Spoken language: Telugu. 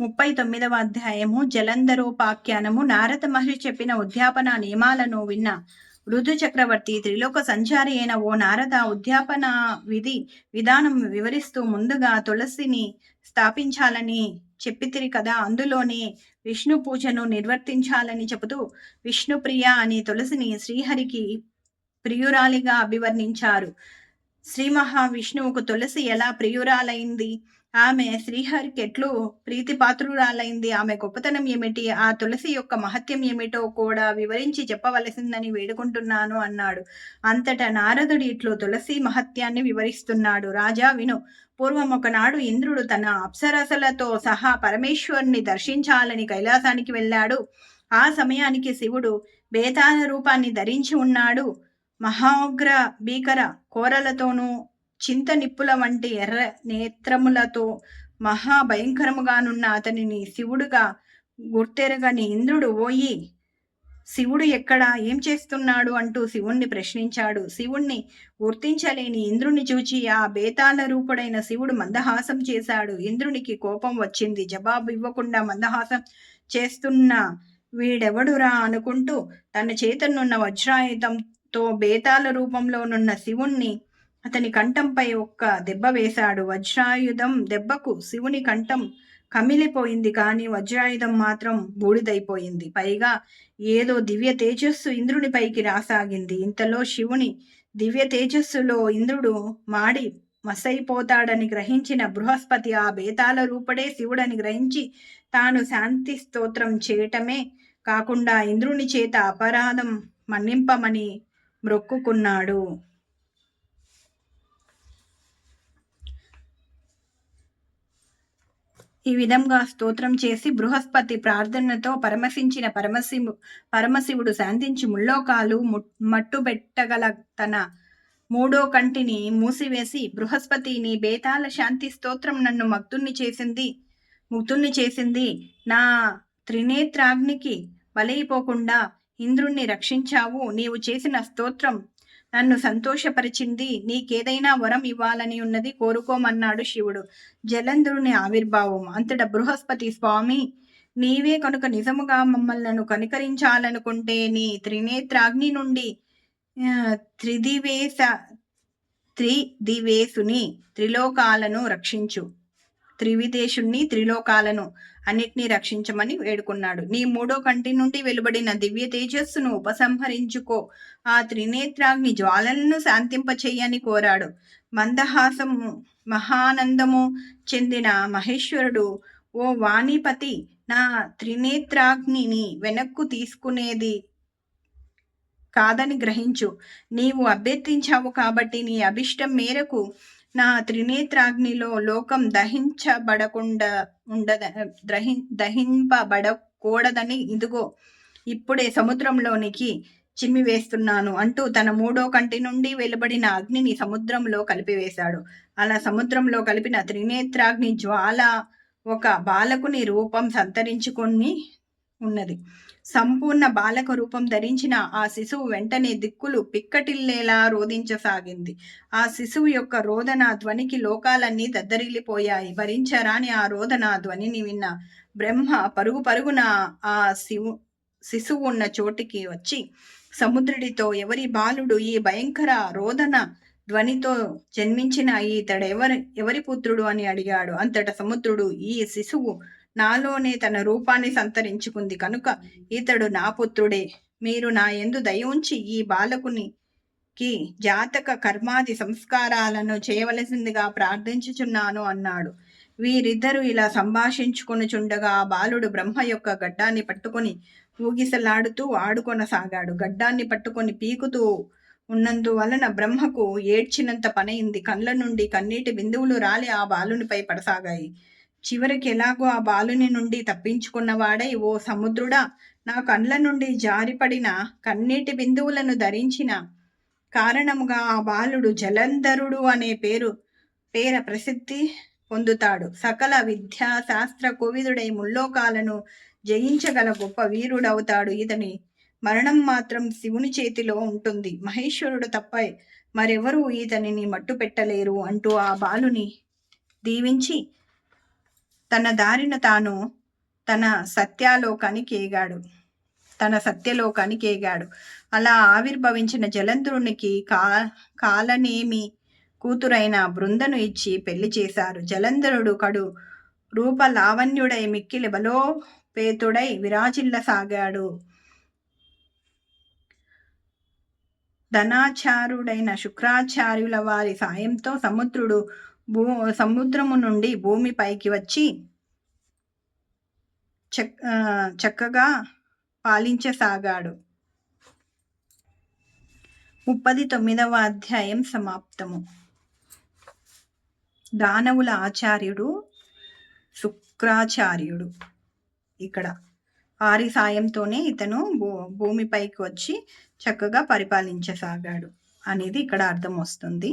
ముప్పై తొమ్మిదవ అధ్యాయము జలంధరోపాఖ్యానము. నారద మహర్షి చెప్పిన ఉద్యాపన నియమాలను విన్న ఋతు చక్రవర్తి త్రిలోక సంచారి అయిన ఓ నారద ఉద్యాపన విధి విధానం వివరిస్తూ ముందుగా తులసిని స్థాపించాలని చెప్పితిరి కదా. అందులోనే విష్ణు పూజను నిర్వర్తించాలని చెబుతూ విష్ణుప్రియ అని తులసిని శ్రీహరికి ప్రియురాలిగా అభివర్ణించారు. శ్రీ మహావిష్ణువుకు తులసి ఎలా ప్రియురాలైంది? ఆమె శ్రీహరికి ఎట్లు ప్రీతిపాత్రురాలైంది. ఆమె గొప్పతనం ఏమిటి? ఆ తులసి యొక్క మహత్యం ఏమిటో కూడా వివరించి చెప్పవలసిందని వేడుకుంటున్నాను అన్నాడు. అంతటా నారదుడు ఇట్లు తులసి మహత్యాన్ని వివరిస్తున్నాడు. రాజా విను. పూర్వం ఒకనాడు ఇంద్రుడు తన అప్సరసలతో సహా పరమేశ్వరుని దర్శించాలని కైలాసానికి వెళ్ళాడు. ఆ సమయానికి శివుడు బేతాల రూపాన్ని ధరించి ఉన్నాడు. మహాగ్ర భీకర కోరలతోనూ చింత నిప్పుల వంటి ఎర్ర నేత్రములతో మహాభయంకరముగానున్న అతనిని శివుడుగా గుర్తెరగని ఇంద్రుడు ఓయి శివుడు ఎక్కడ? ఏం చేస్తున్నాడు? అంటూ శివుణ్ణి ప్రశ్నించాడు. శివుణ్ణి గుర్తించలేని ఇంద్రుని చూచి ఆ బేతాల రూపుడైన శివుడు మందహాసం చేశాడు. ఇంద్రునికి కోపం వచ్చింది. జవాబు ఇవ్వకుండా మందహాసం చేస్తున్న వీడెవడురా అనుకుంటూ తన చేతనున్న వజ్రాయుధంతో బేతాల రూపంలోనున్న శివుణ్ణి అతని కంఠంపై ఒక్క దెబ్బ వేశాడు. వజ్రాయుధం దెబ్బకు శివుని కంఠం కమిలిపోయింది కానీ వజ్రాయుధం మాత్రం బూడిదైపోయింది. పైగా ఏదో దివ్య తేజస్సు ఇంద్రుని పైకి రాసాగింది. ఇంతలో శివుని దివ్య తేజస్సులో ఇంద్రుడు మాడి మసైపోతాడని గ్రహించిన బృహస్పతి ఆ బేతాల రూపడే శివుడని గ్రహించి తాను శాంతి స్తోత్రం చేయటమే కాకుండా ఇంద్రుని చేత అపరాధం మన్నింపమని మ్రొక్కుకున్నాడు ఈ విధంగా స్తోత్రం చేసి బృహస్పతి ప్రార్థనతో పరమశించిన పరమశివు పరమశివుడు శాంతించి ముల్లోకాలు మట్టుబెట్టగల తన మూడో కంటిని మూసివేసి బృహస్పతిని బేతాల శాంతి స్తోత్రం నన్ను మగ్తుణ్ణి చేసింది ముగ్ధుణ్ణి చేసింది. నా త్రినేత్రాగ్నికి బలైపోకుండా ఇంద్రుణ్ణి రక్షించావు. నీవు చేసిన స్తోత్రం నన్ను సంతోషపరిచింది నీకేదైనా వరం ఇవ్వాలని ఉన్నది కోరుకోమన్నాడు శివుడు. జలంధరుని ఆవిర్భావం. అంతట బృహస్పతి స్వామి నీవే కనుక నిజముగా మమ్మల్ని కనికరించాలనుకుంటే నీ త్రినేత్రాగ్ని నుండి త్రిదివేశ త్రిదివేశుని త్రిలోకాలను రక్షించు. త్రివిదేశుణ్ణి త్రిలోకాలను అన్నిటినీ రక్షించమని వేడుకున్నాడు. నీ మూడో కంటి నుండి వెలువడిన దివ్య తేజస్సును ఉపసంహరించుకో. ఆ త్రినేత్రాగ్ని జ్వాలలను శాంతింపచేయని కోరాడు. మందహాసము మహానందము చెందిన మహేశ్వరుడు ఓ వాణిపతి నా త్రినేత్రాగ్నిని వెనక్కు తీసుకునేది కాదని గ్రహించు. నీవు అభ్యర్థించావు కాబట్టి నీ అభిష్టం మేరకు నా త్రినేత్రాగ్నిలో లోకం దహించబడకుండా ఉండద దహి దహింపబడకూడదని ఇదిగో ఇప్పుడే సముద్రంలోనికి చిమ్మివేస్తున్నాను అంటూ తన మూడో కంటి నుండి వెలువడిన అగ్నిని సముద్రంలో కలిపివేశాడు. అలా సముద్రంలో కలిపిన త్రినేత్రాగ్ని జ్వాల ఒక బాలకుని రూపం సంతరించుకొని ఉన్నది. సంపూర్ణ బాలక రూపం ధరించిన ఆ శిశువు వెంటనే దిక్కులు పిక్కటిల్లేలా రోధించసాగింది. ఆ శిశువు యొక్క రోదన ధ్వనికి లోకాలన్నీ దద్దరిల్లిపోయాయి. భరించరాని ఆ రోదన ధ్వనిని విన్న బ్రహ్మ పరుగు పరుగున ఆ శివు శిశువు ఉన్న చోటికి వచ్చి సముద్రుడితో ఎవరి బాలుడు ఈ భయంకర రోదన ధ్వనితో జన్మించిన ఇతడెవరి ఎవరి పుత్రుడు అని అడిగాడు. అంతట సముద్రుడు ఈ శిశువు నాలోనే తన రూపాన్ని సంతరించుకుంది. కనుక ఇతడు నా పుత్రుడే మీరు నా ఎందు దయ ఉంచి ఈ బాలకునికి జాతక కర్మాది సంస్కారాలను చేయవలసిందిగా ప్రార్థించుచున్నాను అన్నాడు. వీరిద్దరూ ఇలా సంభాషించుకొనుచుండగా ఆ బాలుడు బ్రహ్మ యొక్క గడ్డాన్ని పట్టుకొని ఊగిసలాడుతూ ఆడుకొనసాగాడు. గడ్డాన్ని పట్టుకొని పీకుతూ ఉన్నందువలన బ్రహ్మకు ఏడ్చినంత పనైంది. కళ్ళ నుండి కన్నీటి బిందువులు రాలి ఆ బాలునిపై పడసాగాయి. చివరికి ఎలాగో ఆ బాలుని నుండి తప్పించుకున్నవాడై ఓ సముద్రుడా. నా కండ్ల నుండి జారిపడిన కన్నీటి బిందువులను ధరించిన కారణముగా ఆ బాలుడు జలంధరుడు అనే పేరు పేర ప్రసిద్ధి పొందుతాడు. సకల విద్యా శాస్త్ర కోవిదుడై ముల్లోకాలను జయించగల గొప్ప వీరుడవుతాడు. ఇతని మరణం మాత్రం శివుని చేతిలో ఉంటుంది. మహేశ్వరుడు తప్ప మరెవరూ ఇతనిని మట్టు పెట్టలేరు అంటూ ఆ బాలుని దీవించి తన దారిన తాను తన సత్యాలోకానికి ఏగాడు. తన సత్యలోకానికి ఏగాడు. అలా ఆవిర్భవించిన జలంధరునికి కా కాలనేమి కూతురైన బృందను ఇచ్చి పెళ్ళి చేశారు. జలంధరుడు కడు రూప లావణ్యుడై మిక్కిలి బలోపేతుడై విరాజిల్లసాగాడు ధనాచారుడైన శుక్రాచార్యుల వారి సాయంతో సముద్రుడు భూ సముద్రము నుండి భూమి పైకి వచ్చి చక్ చక్కగా పాలించసాగాడు. ముప్పది తొమ్మిదవ అధ్యాయం సమాప్తము. దానవుల ఆచార్యుడు శుక్రాచార్యుడు ఇక్కడ. వారి సాయంతోనే ఇతను భూ భూమిపైకి వచ్చి చక్కగా పరిపాలించసాగాడు అనేది ఇక్కడ అర్థం వస్తుంది